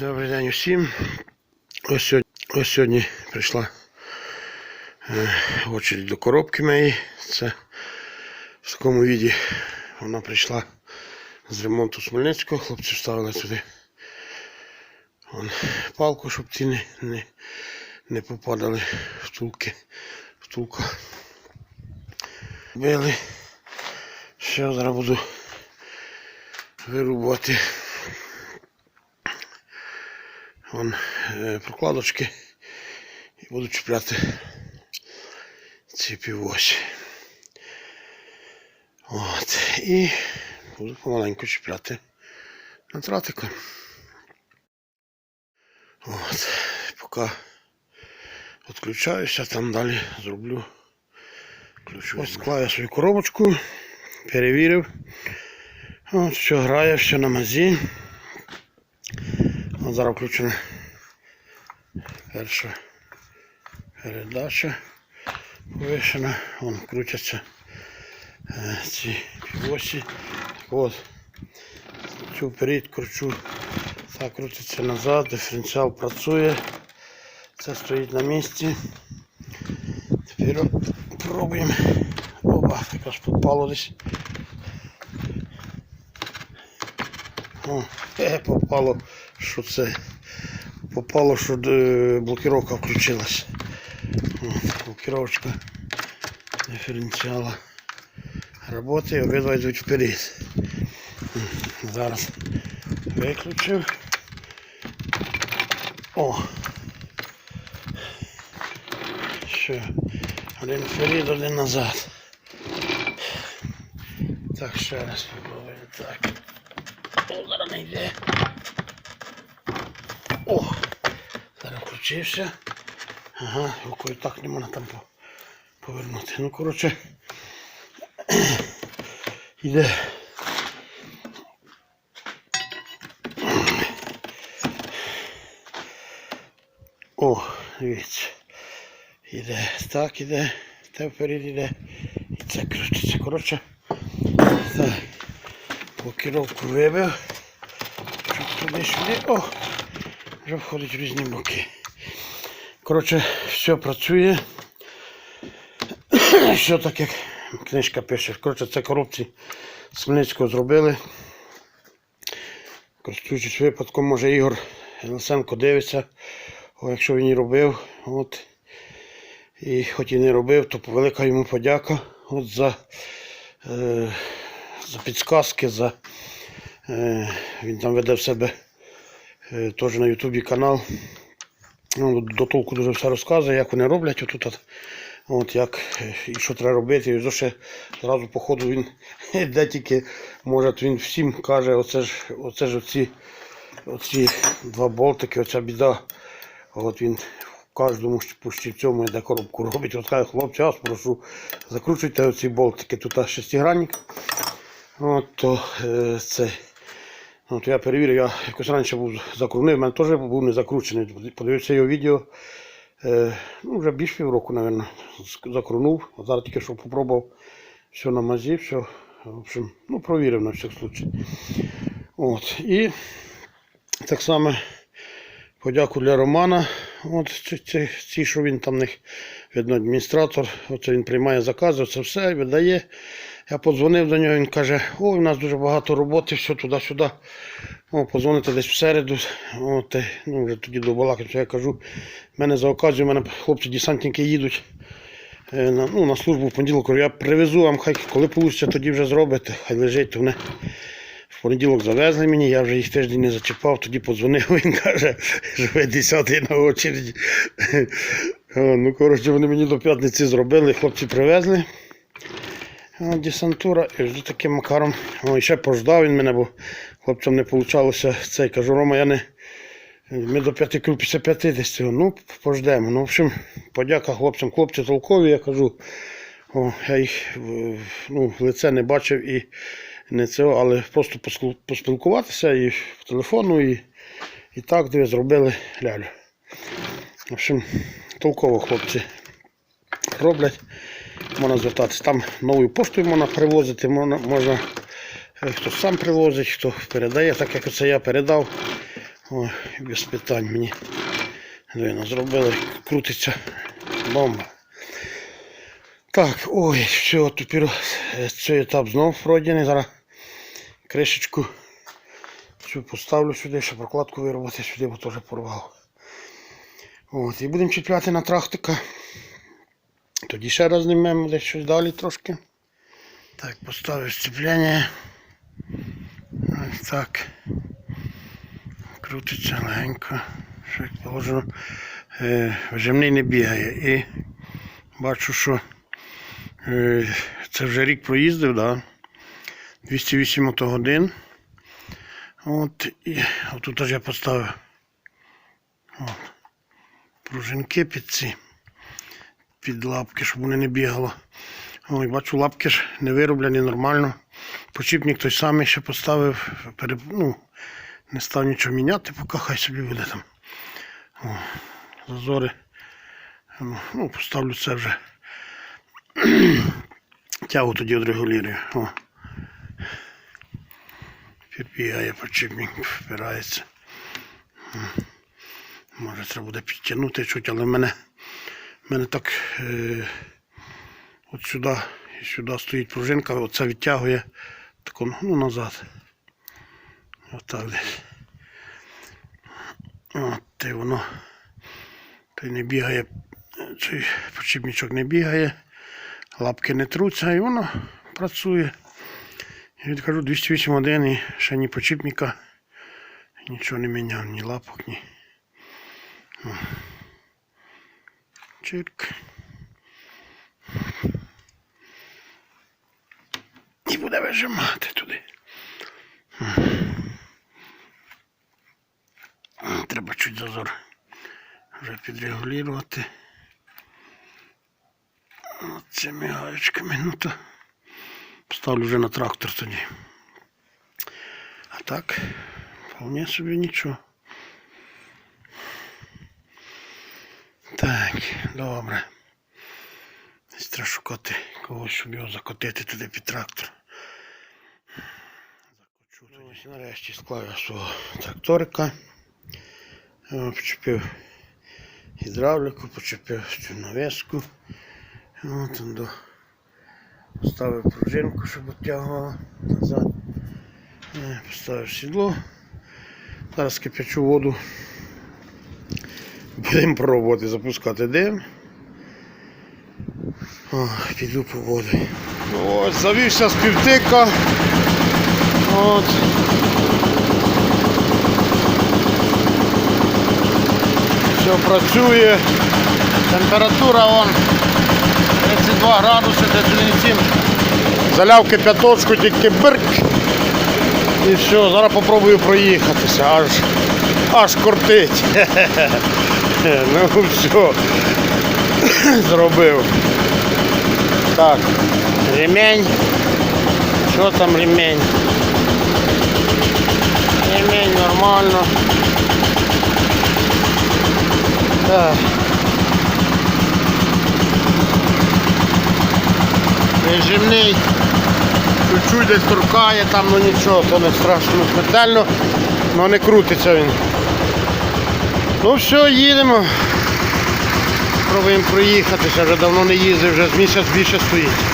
Добрий день усім. Ось сьогодні, ось сьогодні прийшла е, очередь до коробки моєї. Це в такому віді вона прийшла з ремонту Смельницького. Хлопці вставили сюди вон, палку, щоб ці не, не, не попадали втулки. Втулка. Били. Ще зараз буду вирубувати. Вон е, прокладочки і буду чіпляти ці півосі. От. І буду помаленьку чіпляти на тратику. От. Поки відключаюся, там далі зроблю ключу. Ось склав я свою коробочку, перевірив. От, що грає, все на мазі. От зараз включена перша передача повишена. Вон крутяться е, ці півосі. От. Цю вперед кручу. Так крутиться назад, диференціал працює. Це стоїть на місці. Тепер пробуємо. Опа, якраз попало десь. О, е, попало, що це. Попало, що е, блокировка включилась. О, блокировочка диференціала. Работає, обидва йдуть вперед. М, Зараз виключив. О! Що? Один вперед, один назад. Так, ще раз спробуємо. Так. О, зараз не йде. О! Зараз включився. Ага, рукою так не можна там повернути. Ну, коротше, йде. О, дивіться. Іде так, іде, те вперед іде. І це крутиться. Коротше, так. Блокировку вибив. Щоб туди-сюди. О! Вже входить в різні боки. Коротше, все працює. Все так, як книжка пише. Коротше, це коробці Смельницького зробили. Користуючись випадком, може Ігор Лисенко дивиться, о, якщо він і робив. От. І хоч і не робив, то велика йому подяка от за, е, за підсказки, за, е, він там веде в себе теж на Ютубі канал. Ну, до толку дуже все розказує, як вони роблять отут. От, як е, і що треба робити. І вже зразу по ходу він де тільки може, він всім каже, оце ж, оце ж оці, оці два болтики, оця біда. От він в кожному цьому де коробку робить. От каже, хлопці, я вас прошу, закручуйте оці болтики. Тут шестигранник. От то е, це. От я перевірив, я якось раніше був закрунив, в мене теж був не закручений. Подивився його відео. Е, ну, вже більш півроку, мабуть, закрунув. Зараз тільки що попробував все на мазі, все. В общем, ну, провірив на всяк случай. От. І так само подяку для Романа. От ці, що він там них, видно, адміністратор. Оце він приймає закази, це все видає. Я подзвонив до нього, він каже, ой, у нас дуже багато роботи, все туди-сюди. О, позвоните десь в середу. От, ну, вже тоді до балаків, я кажу, в мене за оказію, в мене хлопці-десантники їдуть е, на, ну, на службу в понеділок. Я привезу вам, хай коли вийде, тоді вже зробите, хай лежить. То вони в понеділок завезли мені, я вже їх тиждень не зачіпав, тоді подзвонив, він каже, що ви 10 на очереді. Ну, коротше, вони мені до п'ятниці зробили, хлопці привезли. О, Десантура, і вже таким макаром. О, ще пождав він мене, бо хлопцям не вийшло цей. Кажу, Рома, я не. Ми до 5 кіл після 50. Ну, пождемо. Ну, в общем, подяка хлопцям. Хлопці толкові, я кажу. О, я їх ну, лице не бачив і не цього, але просто поспілкуватися і по телефону, і, і так диви, зробили лялю. В общем, толково хлопці роблять. Можна звертатися. Там новою поштою можна привозити, можна, можна е, хто сам привозить, хто передає, так як оце я передав. Ой, без питань мені. Двійно зробили, крутиться бомба. Так, ой, все, тепер е, цей етап знов пройдений. Зараз кришечку цю поставлю сюди, щоб прокладку виробити сюди, бо теж порвав. От, і будемо чіпляти на трактика. Тоді ще раз знімемо десь щось далі трошки. Так, поставив сцепляння. Ось так. Крутиться легенько. Що як положено. Е, Вжимний не бігає. І бачу, що е, це вже рік проїздив, да? 208 мотогодин. От, і отут аж я поставив от, пружинки під ці, під лапки, щоб вони не бігало. Ой, бачу, лапки ж не вироблені нормально. Почіпник той самий ще поставив, пере, ну, не став нічого міняти, поки хай собі буде там. О, зазори. Ну, ну, поставлю це вже. Тягу тоді відрегулюю. О. Підбігає почіпник, впирається. Може треба буде підтягнути чуть, але в мене, в мене так е, от сюди і сюди стоїть пружинка, оце відтягує тако, ну, назад. Отак десь. От і воно. Той не бігає, цей почіпничок не бігає, лапки не труться і воно працює. Я відкажу 208 один і ще ні почіпника, нічого не міняв, ні лапок, ні. О. Чирк. І буде вижимати туди. Треба чуть зазор вже підрегулювати. Цими гаєчками. Ну то ставлю вже на трактор тоді. А так, вполне собі нічого. Так, добре. Десь треба шукати когось, щоб його закотити туди під трактор. Закочу. Ось нарешті склав я свого тракторика. Почепив гідравліку, почепив цю навеску. От он до. Поставив пружинку, щоб відтягувала назад. Е, Поставив сідло. Зараз кипячу воду. Будемо пробувати запускати дим. О, піду по воду. Ось, завівся з півтика. От. Все працює. Температура вон 32 градуси, 37. Заляв кипяточку, тільки бирк. І все, зараз попробую проїхатися, аж, аж кортить. Ну все, зробив. Так, ремень. Що там ремень? Ремень нормально. Так. Режимний. Чуть-чуть десь торкає, там ну нічого, то не страшно смертельно, але не крутиться він. Ну все, їдемо. Пробуємо проїхатися, вже давно не їздив, вже з місяць більше стоїть.